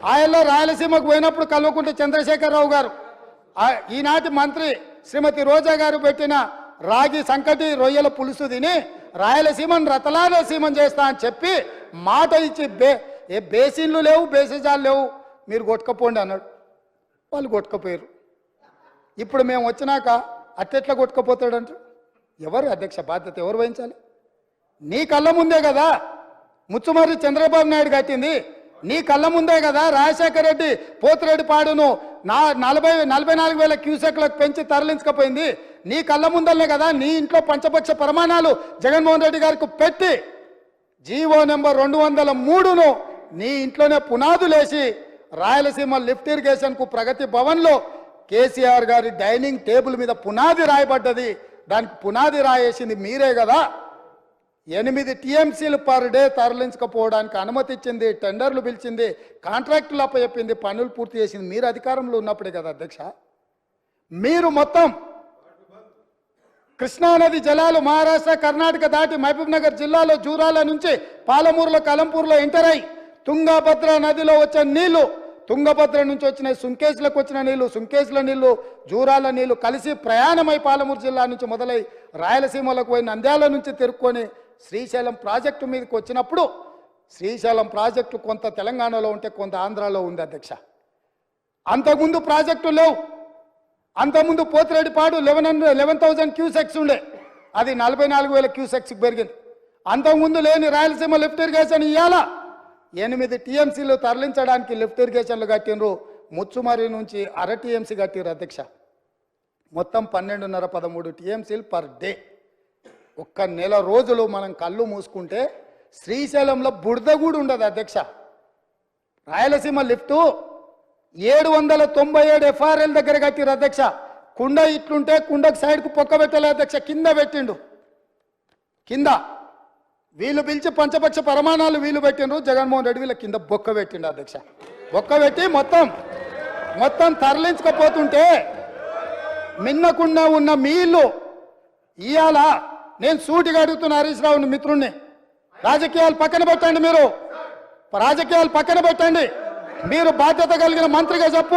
ఆయనలో రాయలసీమకు పోయినప్పుడు కల్వకుంట్ల చంద్రశేఖరరావు గారు ఈనాటి మంత్రి శ్రీమతి రోజా గారు పెట్టిన రాగి సంకటి రొయ్యల పులుసు తిని రాయలసీమను రతలాలసీమం చేస్తా అని చెప్పి మాట ఇచ్చి బే ఏ బేసిన్లు లేవు బేసిజాలు లేవు మీరు కొట్టుకపోండి అన్నాడు. వాళ్ళు కొట్టుకపోయారు. ఇప్పుడు మేము వచ్చినాక అట్టెట్లా కొట్టుకపోతాడంట? ఎవరు అధ్యక్ష బాధ్యత ఎవరు వహించాలి? నీ కళ్ళ ముందే కదా ముచ్చుమర్రి చంద్రబాబు నాయుడు కట్టింది. నీ కళ్ళ ముందే కదా రాజశేఖర రెడ్డి పోతిరెడ్డిపాడును నా నలభై నలభై నాలుగు వేల క్యూసెక్లకు పెంచి తరలించకపోయింది. నీ కళ్ళ ముందలనే కదా నీ ఇంట్లో పంచపక్ష ప్రమాణాలు జగన్మోహన్ రెడ్డి గారికి పెట్టి జీవో నెంబర్ రెండు వందల మూడును నీ ఇంట్లోనే పునాదులేసి రాయలసీమ లిఫ్ట్ ఇరిగేషన్కు ప్రగతి భవన్లో కేసీఆర్ గారి డైనింగ్ టేబుల్ మీద పునాది రాయబడ్డది. దానికి పునాది రాయేసింది మీరే కదా. ఎనిమిది టీఎంసీలు పర్ డే తరలించకపోవడానికి అనుమతి ఇచ్చింది టెండర్లు పిలిచింది కాంట్రాక్టులు అప్పచెప్పింది పనులు పూర్తి చేసింది. మీరు అధికారంలో ఉన్నప్పుడే కదా అధ్యక్ష? మీరు మొత్తం కృష్ణానది జలాలు మహారాష్ట్ర కర్ణాటక దాటి మహబూబ్నగర్ జిల్లాలో జూరాల నుంచి పాలమూరులో కలంపూర్లో ఎంటర్ అయి తుంగభద్ర నదిలో వచ్చే నీళ్ళు తుంగభద్ర నుంచి వచ్చిన సుంకేసులకు వచ్చిన నీళ్ళు సుంకేసుల నీళ్ళు జూరాల నీళ్ళు కలిసి ప్రయాణమై పాలమూరు జిల్లా నుంచి మొదలై రాయలసీమలకు పోయి నంద్యాల నుంచి తిరుక్కొని శ్రీశైలం ప్రాజెక్టు మీదకి వచ్చినప్పుడు శ్రీశైలం ప్రాజెక్టు కొంత తెలంగాణలో ఉంటే కొంత ఆంధ్రాలో ఉంది అధ్యక్ష. అంతకుముందు ప్రాజెక్టు లేవు. అంతకుముందు Pothireddypadu eleven hundred eleven thousand cusecs ఉండే. అది నలభై నాలుగు వేల క్యూసెక్స్కి పెరిగింది. అంతకుముందు లేని రాయలసీమ లిఫ్ట్ ఇరిగేషన్ ఇవ్వాలా ఎనిమిది టీఎంసీలు తరలించడానికి లిఫ్ట్ ఇరిగేషన్లు కట్టినరు ముచ్చుమరి నుంచి అర టీఎంసీ కట్టిరు అధ్యక్ష. మొత్తం పన్నెండున్నర పదమూడు టీఎంసీలు పర్ డే. ఒక్క నెల రోజులు మనం కళ్ళు మూసుకుంటే శ్రీశైలంలో బురద కూడా ఉండదు అధ్యక్ష. రాయలసీమ లిఫ్టు ఏడు వందల తొంభై ఏడు ఎఫ్ఆర్ఎల్ దగ్గర కట్టిరు అధ్యక్ష. కుండ ఇట్లుంటే కుండకు సైడ్కు పొక్క పెట్టలే అధ్యక్ష కింద పెట్టిండు. కింద. వీళ్ళు పిలిచి పంచపక్ష ప్రమాణాలు వీళ్ళు పెట్టిండ్రు జగన్మోహన్ రెడ్డి వీళ్ళ కింద బొక్క పెట్టిండు అధ్యక్ష. బొక్క పెట్టి మొత్తం మొత్తం తరలించకపోతుంటే మిన్నకుండా ఉన్న మీ ఇల్లు ఇవాళ నేను సూటిగా అడుగుతున్న హరీష్ రావుని మిత్రుణ్ణి. రాజకీయాలు పక్కన పెట్టండి మీరు. రాజకీయాలు పక్కన పెట్టండి. మీరు బాధ్యత కలిగిన మంత్రిగా చెప్పు.